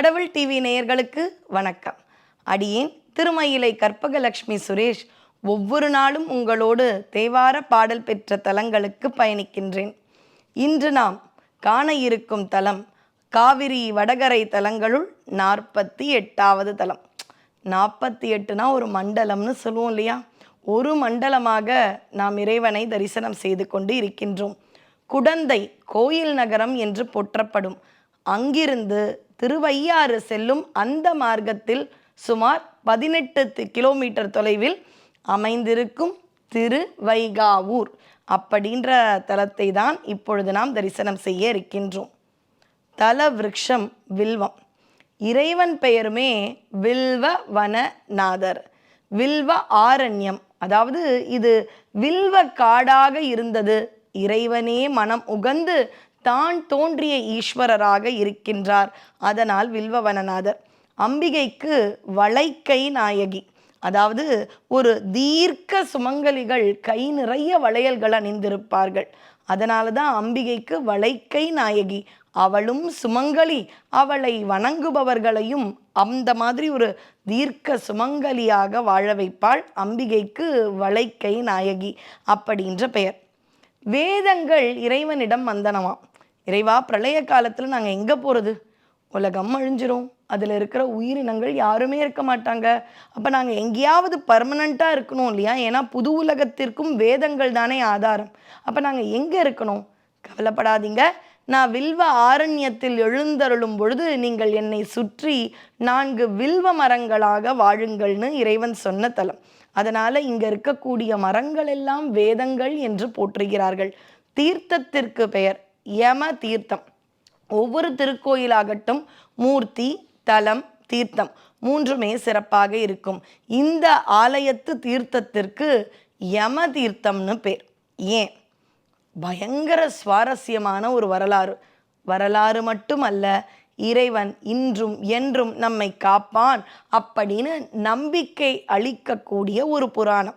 கடவுள் டிவி நேயர்களுக்கு வணக்கம். அடியேன் திருமயிலை கற்பகலட்சுமி சுரேஷ் ஒவ்வொரு நாளும் உங்களோடு தேவார பாடல் பெற்ற தலங்களுக்கு பயணிக்கின்றேன். இன்று நாம் காண இருக்கும் தலம் காவிரி வடகரை தலங்களுள் நாற்பத்தி எட்டாவது தலம். நாற்பத்தி எட்டுனா ஒரு மண்டலம்னு சொல்லுவோம் இல்லையா? ஒரு மண்டலமாக நாம் இறைவனை தரிசனம் செய்து கொண்டு இருக்கின்றோம். குடந்தை கோயில் நகரம் என்று போற்றப்படும் அங்கிருந்து திருவையாறு செல்லும் அந்த மார்க்கத்தில் சுமார் பதினெட்டு கிலோமீட்டர் தொலைவில் அமைந்திருக்கும் திருவைகாவூர் அப்படின்ற தலத்தை தான் இப்பொழுது நாம் தரிசனம் செய்ய இருக்கின்றோம். தல விரக்ஷம் வில்வம். இறைவன் பெயருமே வில்வ வனநாதர். வில்வ ஆரண்யம். அதாவது இது வில்வ காடாக இருந்தது. இறைவனே மனம் உகந்து தான் தோன்றிய ஈஸ்வரராக இருக்கின்றார். அதனால் வில்வவனநாதர் அம்பிகைக்கு வளைக்கை நாயகி. அதாவது ஒரு தீர்க்க சுமங்கலிகள் கை நிறைய வளையல்கள் அணிந்திருப்பார்கள். அதனால தான் அம்பிகைக்கு வளைக்கை நாயகி. அவளும் சுமங்கலி. அவளை வணங்குபவர்களையும் அந்த மாதிரி ஒரு தீர்க்க சுமங்கலியாக வாழ வைப்பாள் அம்பிகைக்கு வளைக்கை நாயகி அப்படின்ற பெயர். வேதங்கள் இறைவனிடம் வந்தனவாம். இறைவா பிரளய காலத்தில் நாங்கள் எங்கே போகிறது உலகம் அழிஞ்சிரும். அதில் இருக்கிற உயிரினங்கள் யாருமே இருக்க மாட்டாங்க. அப்போ நாங்கள் எங்கேயாவது பர்மனண்ட்டாக இருக்கணும் இல்லையா? ஏன்னா புது உலகத்திற்கும் வேதங்கள் தானே ஆதாரம். அப்போ நாங்கள் எங்கே இருக்கணும்? கவலைப்படாதீங்க. நான் வில்வ ஆரண்யத்தில் எழுந்தருளும் பொழுது நீங்கள் என்னை சுற்றி நான்கு வில்வ மரங்களாக வாழுங்கள்னு இறைவன் சொன்ன தலம். அதனால் இங்கே இருக்கக்கூடிய மரங்கள் எல்லாம் வேதங்கள் என்று போற்றுகிறார்கள். தீர்த்தத்திற்கு பெயர். யம தீர்த்தம் ஒவ்வொரு திருக்கோயிலாகட்டும் மூர்த்தி தலம் தீர்த்தம் மூன்றுமே சிறப்பாக இருக்கும். இந்த ஆலயத்து தீர்த்தத்திற்கு யம தீர்த்தம்னு பேர். ஏன்? பயங்கர சுவாரஸ்யமான ஒரு வரலாறு. வரலாறு மட்டுமல்ல இறைவன் இன்றும் என்றும் நம்மை காப்பான் அப்படின்னு நம்பிக்கை அளிக்கக்கூடிய ஒரு புராணம்.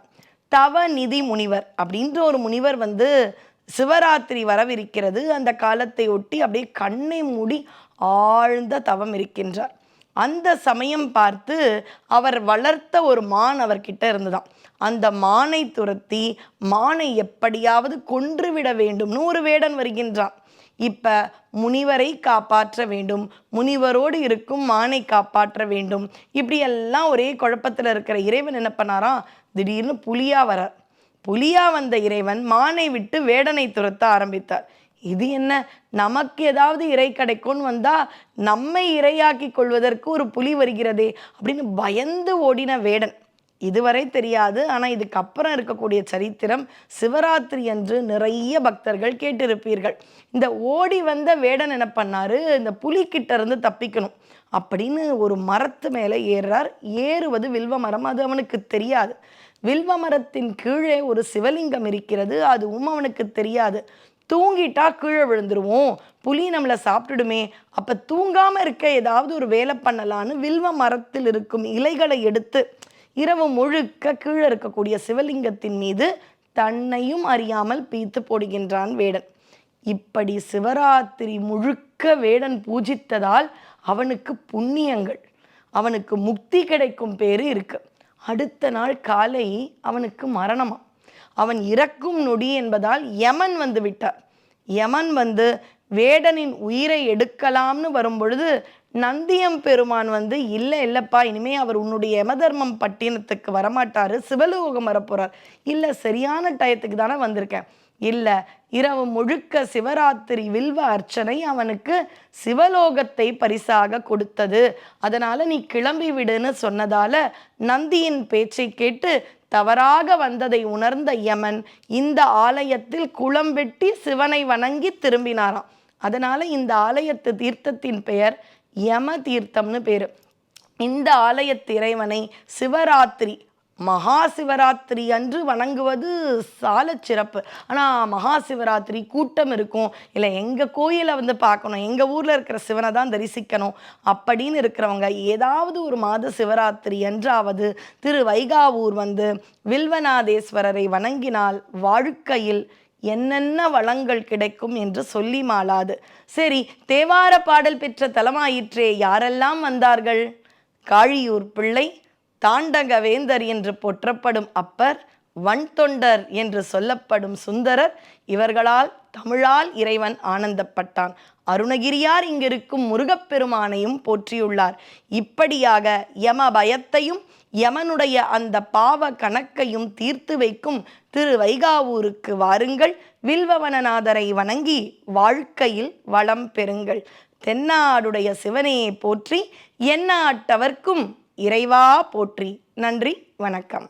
தவ நிதி முனிவர் அப்படின்ற ஒரு முனிவர் வந்து சிவராத்திரி வரவிருக்கிறது. அந்த காலத்தை ஒட்டி அப்படியே கண்ணை மூடி ஆழ்ந்த தவம் இருக்கின்றார். அந்த சமயம் பார்த்து அவர் வளர்த்த ஒரு மான் அவர்கிட்ட இருந்துதான். அந்த மானை துரத்தி மானை எப்படியாவது கொன்றுவிட வேண்டும்னு ஒரு வேடன் வருகின்றான். இப்ப முனிவரை காப்பாற்ற வேண்டும் முனிவரோடு இருக்கும் மானை காப்பாற்ற வேண்டும். இப்படியெல்லாம் ஒரே குழப்பத்தில் இருக்கிற இறைவன் என்ன பண்ணாராம்? திடீர்னு புலியா வரார். புலியா வந்த இறைவன் மானை விட்டு வேடனை துரத்த ஆரம்பித்தார். இது என்ன? நமக்கு ஏதாவது இறை கிடைக்கும்னு வந்தா நம்மை இரையாக்கி கொள்வதற்கு ஒரு புலி வருகிறதே அப்படின்னு பயந்து ஓடின வேடன். இதுவரை தெரியாது. ஆனால் இதுக்கப்புறம் இருக்கக்கூடிய சரித்திரம் சிவராத்திரி அன்று நிறைய பக்தர்கள் கேட்டிருப்பீர்கள். இந்த ஓடி வந்த வேடன் என்ன பண்ணார்? இந்த புலிக்கிட்ட இருந்து தப்பிக்கணும் அப்படின்னு ஒரு மரத்து மேலே ஏறுறார். ஏறுவது வில்வ மரம் அது அவனுக்கு தெரியாது. வில்வ மரத்தின் கீழே ஒரு சிவலிங்கம் இருக்கிறது அதுவும் அவனுக்கு தெரியாது. தூங்கிட்டா கீழே விழுந்துருவோம். புலி நம்மளை சாப்பிட்டுடுமே. அப்போ தூங்காமல் இருக்க ஏதாவது ஒரு வேலை பண்ணலான்னு வில்வ மரத்தில் இருக்கும் இலைகளை எடுத்து இரவு முழுக்க கீழே இருக்கக்கூடிய சிவலிங்கத்தின் மீது தன்னையும் அறியாமல் பீத்து போடுகின்றான் வேடன். இப்படி சிவராத்திரி முழுக்க வேடன் பூஜித்ததால் அவனுக்கு புண்ணியங்கள் அவனுக்கு முக்தி கிடைக்கும் பேரு இருக்கு. அடுத்த நாள் காலை அவனுக்கு மரணமா? அவன் இறக்கும் நொடி என்பதால் யமன் வந்து விட்டார். யமன் வந்து வேடனின் உயிரை எடுக்கலாம்னு வரும்பொழுது நந்தியம் பெருமான் வந்து இல்லை இல்லைப்பா இனிமே அவர் உன்னுடைய யமதர்மம் பட்டினத்துக்கு வரமாட்டாரு சிவலோகம் வரப்போறார். இல்லை சரியான டயத்துக்கு தானே வந்திருக்கேன். இல்லை இரவு முழுக்க சிவராத்திரி வில்வ அர்ச்சனை அவனுக்கு சிவலோகத்தை பரிசாக கொடுத்தது. அதனால நீ கிளம்பி விடுன்னு சொன்னதால நந்தியின் பேச்சை கேட்டு தவறாக வந்ததை உணர்ந்த யமன் இந்த ஆலயத்தில் குளம் வெட்டி சிவனை வணங்கி திரும்பினாராம். அதனால இந்த ஆலயத்து தீர்த்தத்தின் பெயர் யம தீர்த்தம்னு பேர். இந்த ஆலய இறைவனை சிவராத்திரி மகா சிவராத்திரி அன்று வணங்குவது சால சிறப்பு. ஆனால் மகா சிவராத்திரி கூட்டம் இருக்கும். இல்லை எங்கள் கோயிலை வந்து பார்க்கணும் எங்கள் ஊரில் இருக்கிற சிவனை தான் தரிசிக்கணும் அப்படின்னு இருக்கிறவங்க ஏதாவது ஒரு மாத சிவராத்திரி என்றாவது திரு வைகாவூர் வந்து வில்வநாதேஸ்வரரை வணங்கினால் வாழ்க்கையில் என்னென்ன வளங்கள் கிடைக்கும் என்று சொல்லி மாளாது. சரி தேவார பாடல் பெற்ற தலமாயிற்றே யாரெல்லாம் வந்தார்கள்? காழியூர் பிள்ளை தாண்டகவேந்தர் என்று போற்றப்படும் அப்பர் வன்தொண்டர் என்று சொல்லப்படும் சுந்தரர் இவர்களால் தமிழால் இறைவன் ஆனந்தப்பட்டான். அருணகிரியார் இங்கிருக்கும் முருகப்பெருமானையும் போற்றியுள்ளார். இப்படியாக யம பயத்தையும் யமனுடைய அந்த பாவ கணக்கையும் தீர்த்து வைக்கும் திரு வைகாவூருக்கு வாருங்கள். வில்வவனநாதரை வணங்கி வாழ்க்கையில் வளம் பெறுங்கள். தென்னாடுடைய சிவனையை போற்றி எந்நாட்டவர்க்கும் இறைவா போற்றி. நன்றி வணக்கம்.